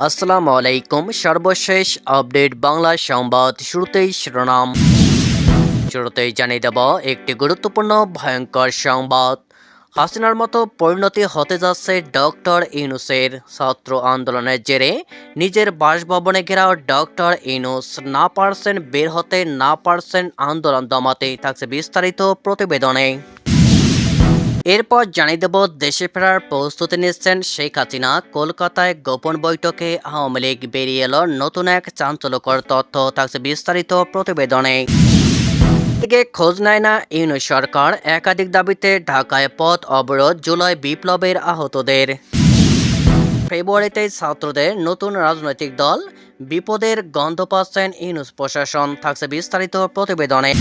আসসালামু আলাইকুম। সর্বশেষ আপডেট বাংলা সংবাদ শুরুতেই শিরোনাম। শুরুতেই জানিয়ে দেব, একটি গুরুত্বপূর্ণ ভয়ঙ্কর সংবাদ। হাসিনার মতো পরিণতি হতে যাচ্ছে ডক্টর ইউনুসের। ছাত্র আন্দোলনের জেরে নিজের বাসভবনে ঘেরাও ডক্টর ইউনুস না পারছেন, বের হতে না পারছেন, আন্দোলন দমাতে থাকছে বিস্তারিত প্রতিবেদনে। এরপর জানিয়ে দেব, দেশে ফেরার প্রস্তুতি নিচ্ছেন শেখ হাসিনা। কলকাতায় গোপন বৈঠকে আওয়ামী লীগ বেরিয়ে এলো নতুন এক চাঞ্চল্যকর তথ্য। থাকছে বিস্তারিত প্রতিবেদনে। খোঁজ নেয় না ইউনু সরকার। একাধিক দাবিতে ঢাকায় পথ অবরোধ জুলাই বিপ্লবের আহতদের। ফেব্রুয়ারিতে ছাত্রদের নতুন রাজনৈতিক দল। বিপদের গন্ধ পাচ্ছেন ইউনুস প্রশাসন। থাকছে বিস্তারিত প্রতিবেদনে।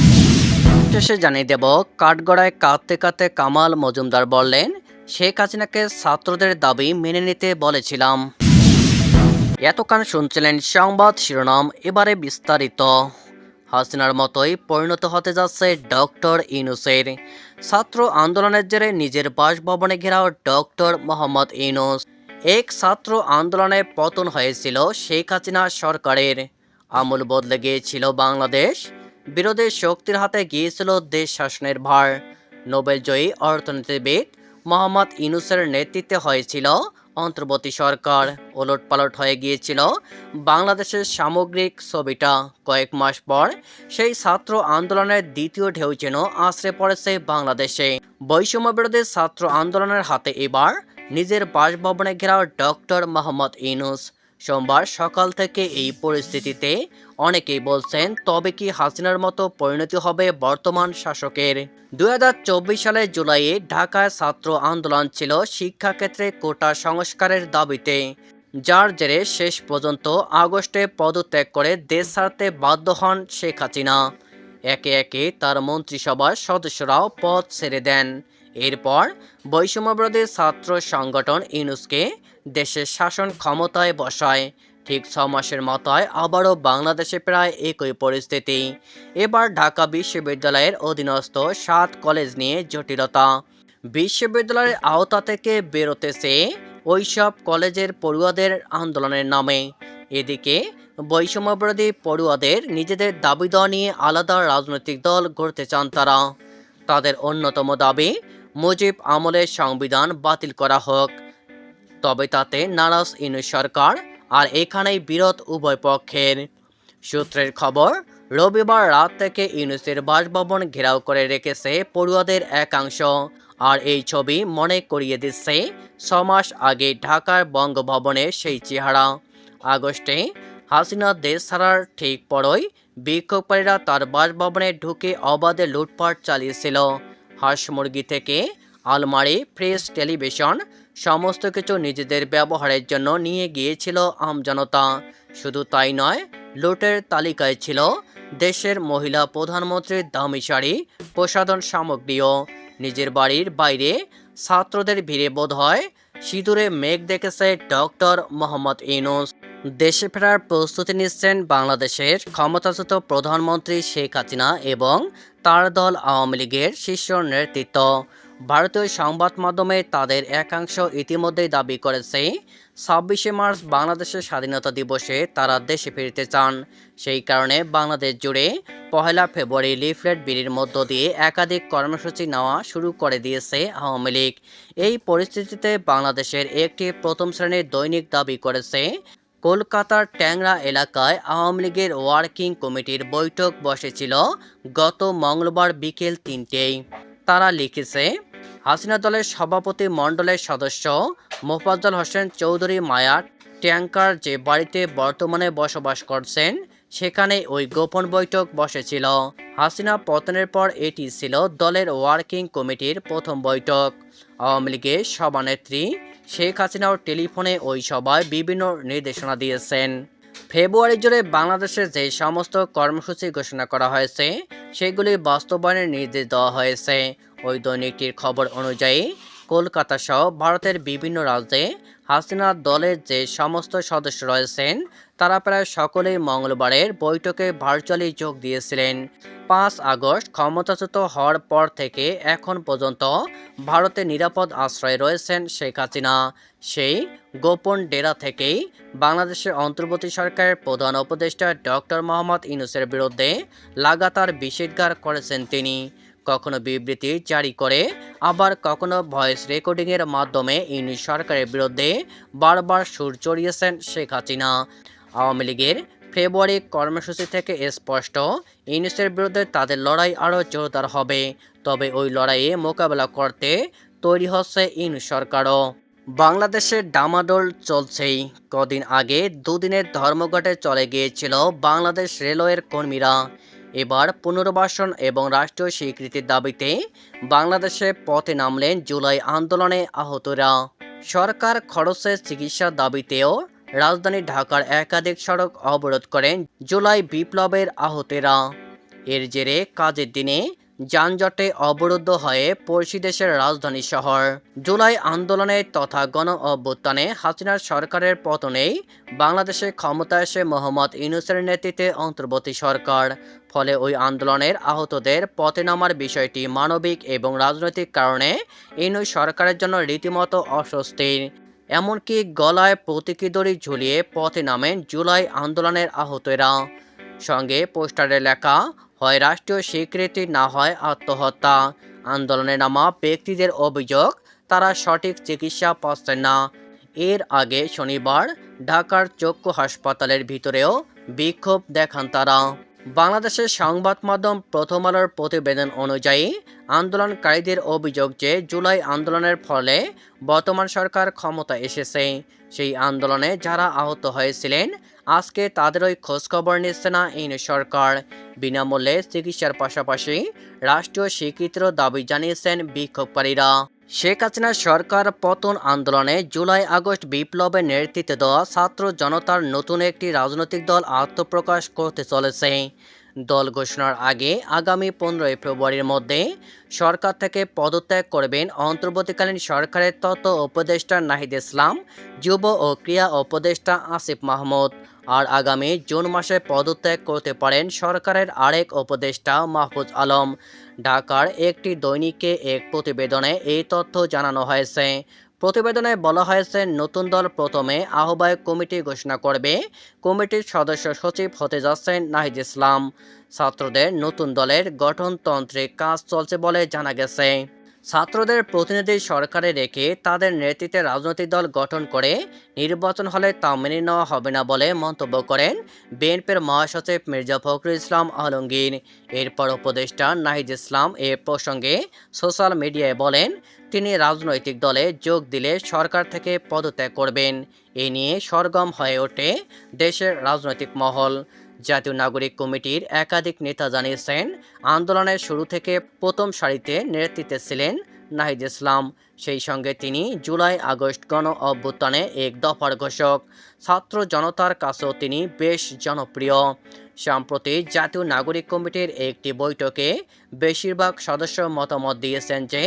শেষে জানিয়ে দেব, কাঠগড়ায় কাঁদতে কাঁদতে কামাল মজুমদার বললেন, শেখ হাসিনাকে ছাত্রদের দাবি মেনে নিতে বলেছিলাম। এতক্ষণ শুনছিলেন সংবাদ শিরোনাম, এবারে বিস্তারিত। হাসিনার মতোই পরিণত হতে যাচ্ছে ডক্টর ইনুসের ছাত্র আন্দোলনের জেরে নিজের বাসভবনে ঘেরাও ডক্টর মোহাম্মদ ইনুস এক ছাত্র আন্দোলনে পতন হয়েছিল শেখ হাসিনা সরকারের। আমূল বদলে গিয়েছিল বাংলাদেশ। বিরোধী শক্তির হাতে গিয়েছিল দেশ শাসনের ভার। নোবেলজয়ী অর্থনীতিবিদ মোহাম্মদ ইনুসের নেতৃত্বে হয়েছিল অন্তর্বর্তী সরকার। ওলটপালট হয়ে গিয়েছিল বাংলাদেশের সামগ্রিক ছবিটা। কয়েক মাস পর সেই ছাত্র আন্দোলনের দ্বিতীয় ঢেউ যেন আশ্রে পড়েছে বাংলাদেশে। বৈষম্য বিরোধী ছাত্র আন্দোলনের হাতে এবার নিজের বাসভবনে ঘেরাও ডক্টর মোহাম্মদ ইনুস সোমবার সকাল থেকে এই পরিস্থিতিতে অনেকেই বলছেন, তবে কি হাসিনার মতো পরিণতি হবে বর্তমান শাসকের? দু হাজার চব্বিশ সালের জুলাইয়ে ঢাকায় ছাত্র আন্দোলন ছিল শিক্ষাক্ষেত্রে কোটা সংস্কারের দাবিতে। যার জেরে শেষ পর্যন্ত আগস্টে পদত্যাগ করে দেশ ছাড়তে বাধ্য হন শেখ হাসিনা। একে একে তার মন্ত্রিসভার সদস্যরাও পদ ছেড়ে দেন। এরপর বৈষম্যবিরোধী ছাত্র সংগঠন ইউনুসকে দেশের শাসন ক্ষমতায় বসায়। ঠিক ছ মাসের মাথায় আবারও বাংলাদেশে প্রায় একই পরিস্থিতি। এবার ঢাকা বিশ্ববিদ্যালয়ের অধীনস্থ সাত কলেজ নিয়ে জটিলতা। বিশ্ববিদ্যালয়ের আওতা থেকে বেরোতেছে ওইসব কলেজের পড়ুয়াদের আন্দোলনের নামে। এদিকে বৈষম্যবিরোধী পড়ুয়াদের নিজেদের দাবি দেওয়া নিয়ে আলাদা রাজনৈতিক দল গড়তে চান তারা। তাদের অন্যতম দাবি, মুজিব আমলের সংবিধান বাতিল করা হোক। তবে তাতে নারাজ ইনু সরকার আর এখানেই বিরোধ উভয় পক্ষের। সূত্রের খবর, রবিবার রাত থেকে ইউনুসের বাসভবন ঘেরাও করে রেখেছে পড়ুয়াদের একাংশ। আর এই ছবি মনে করিয়ে দিচ্ছে ছমাস আগে ঢাকার বঙ্গভবনের সেই চেহারা। আগস্টে হাসিনা দেশ ছাড়ার ঠিক পরই বিক্ষোভকারীরা তার বাসভবনে ঢুকে অবাধে লুটপাট চালিয়েছিল। হাঁস মুরগি থেকে আলমারি ফ্রেশ টেলিভিশন, সমস্ত কিছু নিজেদের ব্যবহারের জন্য নিয়ে গিয়েছিল আমজনতা শুধু তাই নয়, লুটের তালিকায় ছিল দেশের মহিলা প্রধানমন্ত্রীর দামি শাড়ি, প্রসাধন সামগ্রীও। নিজের বাড়ির বাইরে ছাত্রদের ভিড়ে বোধ হয় সিঁদুরে মেঘ দেখেছে ডক্টর মোহাম্মদ ইনুস দেশে ফেরার প্রস্তুতি নিচ্ছেন বাংলাদেশের ক্ষমতাচ্যুত প্রধানমন্ত্রী শেখ হাসিনা এবং তার দল আওয়ামী লীগের শীর্ষ নেতৃত্ব। ভারতীয় সংবাদ মাধ্যমে তাদের একাংশ ইতিমধ্যেই দাবি করেছে, ছাব্বিশে মার্চ বাংলাদেশের স্বাধীনতা দিবসে তারা দেশে ফিরতে চান। সেই কারণে বাংলাদেশ জুড়ে পহেলা ফেব্রুয়ারি লিফলেট বিলির মধ্য দিয়ে একাধিক কর্মসূচি নেওয়া শুরু করে দিয়েছে আওয়ামী লীগ। এই পরিস্থিতিতে বাংলাদেশের একটি প্রথম শ্রেণির দৈনিক দাবি করেছে, কলকাতার ট্যাংরা এলাকায় আওয়ামী লীগের ওয়ার্কিং কমিটির বৈঠক বসেছিল গত মঙ্গলবার বিকেল তিনটেই তারা লিখেছে হাসিনা দলের সভাপতি মণ্ডলের সদস্য মোফাজ্জল হোসেন চৌধুরী মায়া ট্যাঙ্কার যে বাড়িতে বর্তমানে বসবাস করছেন, সেখানে ওই গোপন বৈঠক বসেছিল। হাসিনা পতনের পর এটি ছিল দলের ওয়ার্কিং কমিটির প্রথম বৈঠক। আওয়ামী লীগের সভানেত্রী শেখ হাসিনাও টেলিফোনে ওই সভায় বিভিন্ন নির্দেশনা দিয়েছেন। ফেব্রুয়ারি জুড়ে বাংলাদেশে যে সমস্ত কর্মসূচি ঘোষণা করা হয়েছে, সেগুলি বাস্তবায়নের নির্দেশ দেওয়া হয়েছে। ওই দৈনিকটির খবর অনুযায়ী, কলকাতা সহ ভারতের বিভিন্ন রাজ্যে হাসিনার দলের যে সমস্ত সদস্য রয়েছেন তারা প্রায় সকলেই মঙ্গলবারের বৈঠকে ভার্চুয়ালি যোগ দিয়েছিলেন। পাঁচ আগস্ট ক্ষমতাচ্যুত হওয়ার পর থেকে এখন পর্যন্ত ভারতে নিরাপদ আশ্রয়ে রয়েছেন শেখ হাসিনা। সেই গোপন ডেরা থেকেই বাংলাদেশের অন্তর্বর্তী সরকারের প্রধান উপদেষ্টা ডক্টর মোহাম্মদ ইনুসের বিরুদ্ধে লাগাতার নিষেধাজ্ঞা করেছেন তিনি। কখনো বিবৃতি জারি করে আবার কখনো ভয়েস রেকর্ডিংয়ের মাধ্যমে ইউনুস সরকারের বিরুদ্ধে বারবার সুর চড়িয়েছেন শেখ হাসিনা। আওয়ামী লীগের ফেব্রুয়ারি কর্মসূচি থেকে স্পষ্ট ইউনিসের বিরুদ্ধে তাদের লড়াই আরও জোরদার হবে। তবে ওই লড়াইয়ে মোকাবেলা করতে তৈরি হচ্ছে ইউনুস সরকারও। বাংলাদেশের ডামাডোল চলছেই। কদিন আগে দুদিনের ধর্মঘটে চলে গিয়েছিল বাংলাদেশ রেলওয়ের কর্মীরা। এবার পুনর্বাসন এবং রাষ্ট্রীয় স্বীকৃতির দাবিতে বাংলাদেশে পথে নামলেন জুলাই আন্দোলনে আহতরা। সরকার খরচের চিকিৎসার দাবিতেও রাজধানী ঢাকার একাধিক সড়ক অবরোধ করেন জুলাই বিপ্লবের আহতেরা। এর জেরে কাজের দিনে যানজটে অবরুদ্ধ হয়ে পড়শি দেশের রাজধানী শহর। জুলাই আন্দোলনে তথা গণ অভ্যুত্থানে হাসিনার সরকারের পতনেই বাংলাদেশে ক্ষমতা এসে মোহাম্মদ ইউনুসের নেতৃত্বে অন্তর্বর্তী সরকার। ফলে ওই আন্দোলনের আহতদের পথে নামার বিষয়টি মানবিক এবং রাজনৈতিক কারণে ইউনুস সরকারের জন্য রীতিমতো অস্বস্তির। এমনকি গলায় প্রতীকী দড়ি ঝুলিয়ে পথে নামেন জুলাই আন্দোলনের আহতরা। সঙ্গে পোস্টারে লেখা, হয় রাষ্ট্রীয় স্বীকৃতি না হয় আত্মহত্যা। আন্দোলনে নামা ব্যক্তিদের অভিযোগ, তারা সঠিক চিকিৎসা পাচ্ছেন না। এর আগে শনিবার ঢাকার চক্ষু হাসপাতালের ভিতরেও বিক্ষোভ দেখান তারা। বাংলাদেশের সংবাদ মাধ্যম প্রথম আলোর প্রতিবেদন অনুযায়ী, আন্দোলনকারীদের অভিযোগ যে জুলাই আন্দোলনের ফলে বর্তমান সরকার ক্ষমতা এসেছে। সেই আন্দোলনে যারা আহত হয়েছিলেন, আজকে তাদেরই খোঁজখবর নিচ্ছে না এই সরকার। বিনামূল্যে চিকিৎসার পাশাপাশি রাষ্ট্রীয় স্বীকৃতির দাবি জানিয়েছেন বিক্ষোভকারীরা। শেখ হাসিনা সরকার পতন আন্দোলনে জুলাই আগস্ট বিপ্লবে নেতৃত্ব দেওয়া ছাত্র জনতার নতুন একটি রাজনৈতিক দল আত্মপ্রকাশ করতে চলেছে। দল ঘোষণার আগে আগামী পনেরোই ফেব্রুয়ারির মধ্যে সরকার থেকে পদত্যাগ করবেন অন্তর্বর্তীকালীন সরকারের তত্ত্ব উপদেষ্টা নাহিদ ইসলাম, যুব ও ক্রিয়া উপদেষ্টা আসিফ মাহমুদ। আর আগামী জুন মাসে পদত্যাগ করতে পারেন সরকারের আরেক উপদেষ্টা মাহফুজ আলম। ঢাকার একটি দৈনিকে এক প্রতিবেদনে এই তথ্য জানানো হয়েছে। প্রতিবেদনে বলা হয়েছে, নতুন দল প্রথমে আহ্বায়ক কমিটি ঘোষণা করবে। কমিটির সদস্য সচিব হতে যাচ্ছেন নাহিদ ইসলাম। ছাত্রদের নতুন দলের গঠনতন্ত্রে কাজ চলছে বলে জানা গেছে। ছাত্রদের প্রতিনিধি সরকারে রেখে তাদের নেতৃত্বে রাজনৈতিক দল গঠন করে নির্বাচন হলে তা মেনে নেওয়া হবে না বলে মন্তব্য করেন বিএনপির মহাসচিব মির্জা ফখরুল ইসলাম আলমগীর। এরপর উপদেষ্টা নাহিদ ইসলাম এ প্রসঙ্গে সোশ্যাল মিডিয়ায় বলেন, তিনি রাজনৈতিক দলে যোগ দিলে সরকার থেকে পদত্যাগ করবেন। এ নিয়ে সরগম হয়ে ওঠে দেশের রাজনৈতিক মহল। জাতীয় নাগরিক কমিটির একাধিক নেতা জানিয়েছেন, আন্দোলনের শুরু থেকে প্রথম সারিতে নেতৃত্বে ছিলেন নাহিদ ইসলাম। সেই সঙ্গে তিনি জুলাই আগস্ট গণ অভ্যুত্থানে এক দফার ঘোষক। ছাত্র জনতার কাছেও তিনি বেশ জনপ্রিয়। সম্প্রতি জাতীয় নাগরিক কমিটির একটি বৈঠকে বেশিরভাগ সদস্য মতামত দিয়েছেন যে,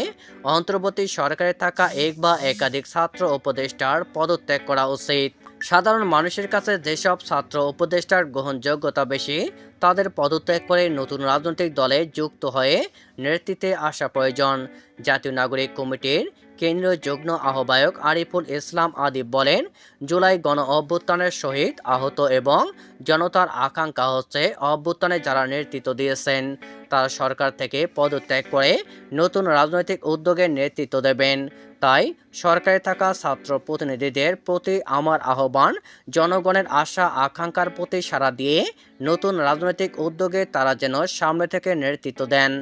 অন্তর্বর্তী সরকারে থাকা এক বা একাধিক ছাত্র উপদেষ্টার পদত্যাগ করা উচিত। সাধারণ মানুষের কাছে যেসব ছাত্র উপদেষ্টার গ্রহণযোগ্যতা বেশি, তাদের পদত্যাগ করে নতুন রাজনৈতিক দলে যুক্ত হয়ে নেতৃত্বে আসা প্রয়োজন। জাতীয় নাগরিক কমিটির কেন্দ্রীয় যুগ্ম আহ্বায়ক আরিফুল ইসলাম আদিব বলেন, জুলাই গণ অভ্যুত্থানের সহিত আহত এবং জনতার আকাঙ্ক্ষা হচ্ছে অভ্যুত্থানে যারা নেতৃত্ব দিয়েছেন, তারা সরকার থেকে পদত্যাগ করে নতুন রাজনৈতিক উদ্যোগের নেতৃত্ব দেবেন। তাই সরকারে থাকা ছাত্র প্রতিনিধিদের প্রতি আমার আহ্বান, জনগণের আশা আকাঙ্ক্ষার প্রতি সাড়া দিয়ে নতুন রাজনৈতিক উদ্যোগে তারা যেন সামনে থেকে নেতৃত্ব দেন।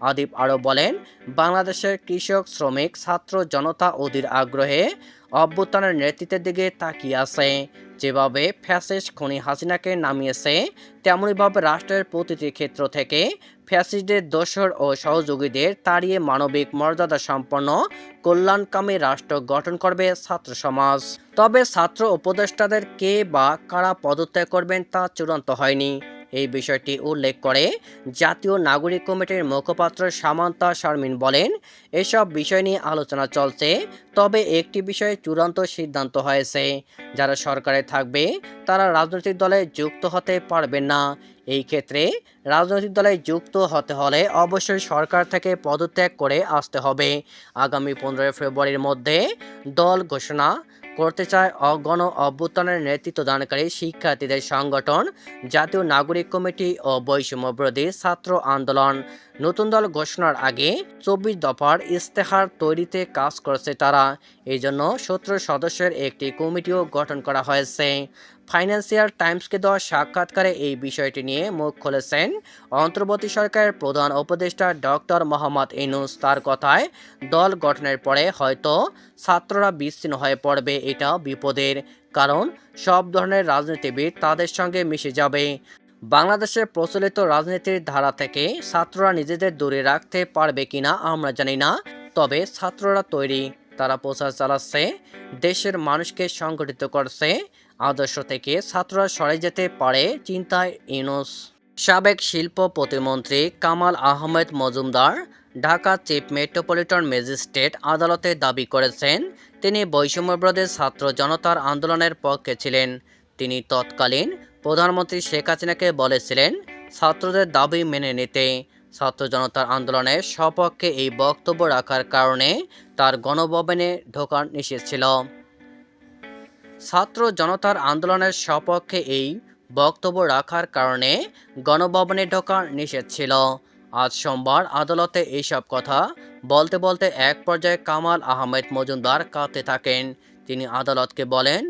আদিব আরও বলেন, বাংলাদেশের কৃষক, শ্রমিক, ছাত্র জনতা অধীর আগ্রহে অভ্যুত্থানের নেতৃত্বের দিকে তাকিয়ে আছে। যেভাবে ফ্যাসিস্ট খনি হাসিনাকে নামিয়েছে, তেমনইভাবে রাষ্ট্রের প্রতিটি ক্ষেত্র থেকে ফ্যাসিস্টদের দোসর ও সহযোগীদের তাড়িয়ে মানবিক মর্যাদা সম্পন্ন কল্যাণকামী রাষ্ট্র গঠন করবে ছাত্র সমাজ। তবে ছাত্র উপদেষ্টাদের কে বা কারা পদত্যাগ করবেন তা চূড়ান্ত হয়নি। এই বিষয়টি উল্লেখ করে জাতীয় নাগরিক কমিটির মুখপাত্র সামান্তা শারমিন বলেন, এসব বিষয় নিয়ে আলোচনা চলছে, তবে একটি বিষয়ে চূড়ান্ত সিদ্ধান্ত হয়েছে। যারা সরকারে থাকবে, তারা রাজনৈতিক দলে যুক্ত হতে পারবেন না। এই ক্ষেত্রে রাজনৈতিক দলে যুক্ত হতে হলে অবশ্যই সরকার থেকে পদত্যাগ করে আসতে হবে। আগামী পনেরোই ফেব্রুয়ারির মধ্যে দল ঘোষণা করতে চায় অগণ অভ্যুত্থানের নেতৃত্ব দানকারী শিক্ষার্থীদের সংগঠন, জাতীয় নাগরিক কমিটি ও বৈষম্যবিরোধী ছাত্র আন্দোলন। নতুন দল ঘোষণার আগে চব্বিশ দফার ইস্তেহার তৈরিতে কাজ করছে তারা। এই জন্য সতেরো সদস্যের একটি কমিটিও গঠন করা হয়েছে। ফাইন্যান্সিয়াল টাইমসকে দেওয়া সাক্ষাৎকারে এই বিষয়টি নিয়ে মুখ খুলেছেন অন্তর্বর্তী সরকারের প্রধান উপদেষ্টা ডক্টর মোহাম্মদ ইনুস তার কথায়, দল গঠনের পরে হয়তো ছাত্ররা বিচ্ছিন্ন হয়ে পড়বে, এটা বিপদের। কারণ সব ধরনের রাজনীতিবিদ তাদের সঙ্গে মিশে যাবে। বাংলাদেশে প্রচলিত রাজনীতির ধারা থেকে ছাত্ররা নিজেদের দূরে রাখতে পারবে কিনা আমরা জানি না, তবে ছাত্ররা তৈরি। তারা প্রচার চালাচ্ছে, দেশের মানুষকে সংগঠিত করছে। আদর্শ থেকে ছাত্ররা সরে যেতে পারে চিন্তায় ইনোস। সাবেক শিল্প প্রতিমন্ত্রী Kamal Ahmed Majumder Dhaka chief metropolitan magistrate আদালতে দাবি করেছেন, তিনি বৈষম্যবিরোধী ছাত্র জনতার আন্দোলনের পক্ষে ছিলেন। তিনি তৎকালীন প্রধানমন্ত্রী শেখ হাসিনাকে বলেছিলেন, ছাত্রদের দাবি মেনে নিতে। ছাত্র জনতার আন্দোলনের সপক্ষে এই বক্তব্য রাখার কারণে তার গণভবনে ঢোকার নিষেধ ছিল। ছাত্র জনতার আন্দোলনের সপক্ষে এই বক্তব্য রাখার কারণে গণভবনে ঢোকার নিষেধ ছিল। আজ সোমবার আদালতে এইসব কথা বলতে বলতে এক পর্যায়ে কামাল আহমেদ মজুমদার কাঁদতে থাকেন। তিনি আদালতকে বলেন